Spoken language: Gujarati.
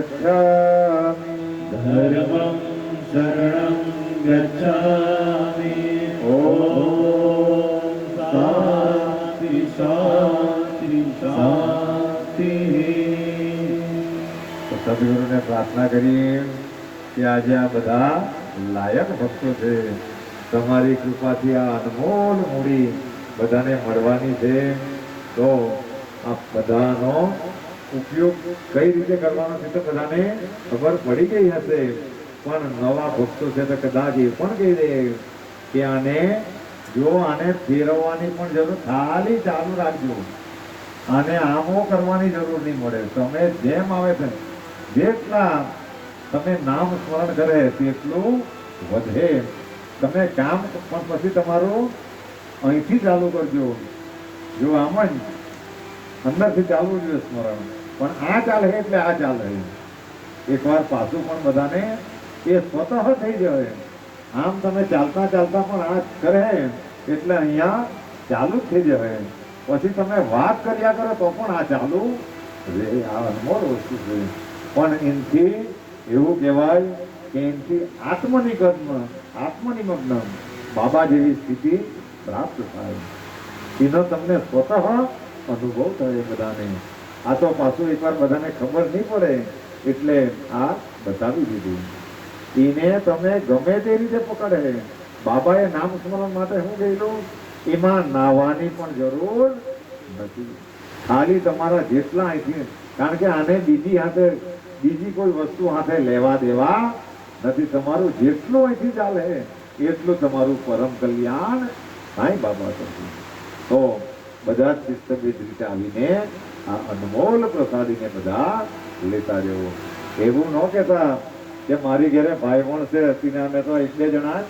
ગચ્છામિ ધર્મં શરણં ગચ્છામિ ઓમ શાંતિ શાંતિ સદગુરુને પ્રાર્થના કરીએ કે આજે આ બધા લાયક ભક્તો છે. તમારી કૃપાથી આ અનમોલ મૂડી બધાને મળવાની છે. તો આ બધાનો ઉપયોગ કઈ રીતે કરવાનો છે તો બધાને ખબર પડી ગઈ હશે. પણ નવા ભક્તો છે તો કદાચ એ પણ કહી દે કે આને જો આને ફેરવવાની પણ જરૂર ખાલી ચાલુ રાખજો. આને આમો કરવાની જરૂર નહીં મળે. તમે જેમ આવે છે જેટલા તમે નામ સ્મરણ કરે તેટલું વધે. તમે કામ પણ પછી તમારું અહીંથી ચાલુ કરજો. જો આમ જ અંદરથી ચાલુ જોઈએ સ્મરણ. પણ આ ચાલે એટલે આ ચાલે એકવાર પાછું પણ બધાને એ સ્વતઃ થઈ જાય આમ તમે ચાલતા ચાલતા પણ આ કરે એટલે અહીંયા ચાલુ થઈ જાય પછી તમે વાત કર્યા કરો તો પણ આ ચાલુ રે, આ અનમોલ વસ્તુ છે. પણ એનથી એવું કહેવાય કે એનથી આત્મનિગમ આત્મનિમગ્ન બાબા જેવી સ્થિતિ પ્રાપ્ત થાય. એનો તમને સ્વતઃ અનુભવ થયો બધાને. આ તો પાછું એકવાર બધાને ખબર નહીં પડે, એટલે આ બતાવી દીધું. એને તમે ગમે તે રીતે પકડે. બાબાએ નામ સ્મરણ માટે શું કહેલું એમાં નાવાની પણ જરૂર નથી. ખાલી તમારા જેટલા અહીંથી કારણ કે આને બીજી હાથે, બીજી કોઈ વસ્તુ હાથે લેવા દેવા નથી. તમારું જેટલું અહીંથી ચાલે, એટલું તમારું પરમ કલ્યાણ સાંઈ બાબા કરશે તો બધા જ શિસ્તબદ્ધ રીતે આવીને આ અનમોલ પ્રસાદીને બધા લેતા જવો એવું ન કહેતા કે મારી ઘરે ભાઈ પણ છે અતિને અમે તો બે જણા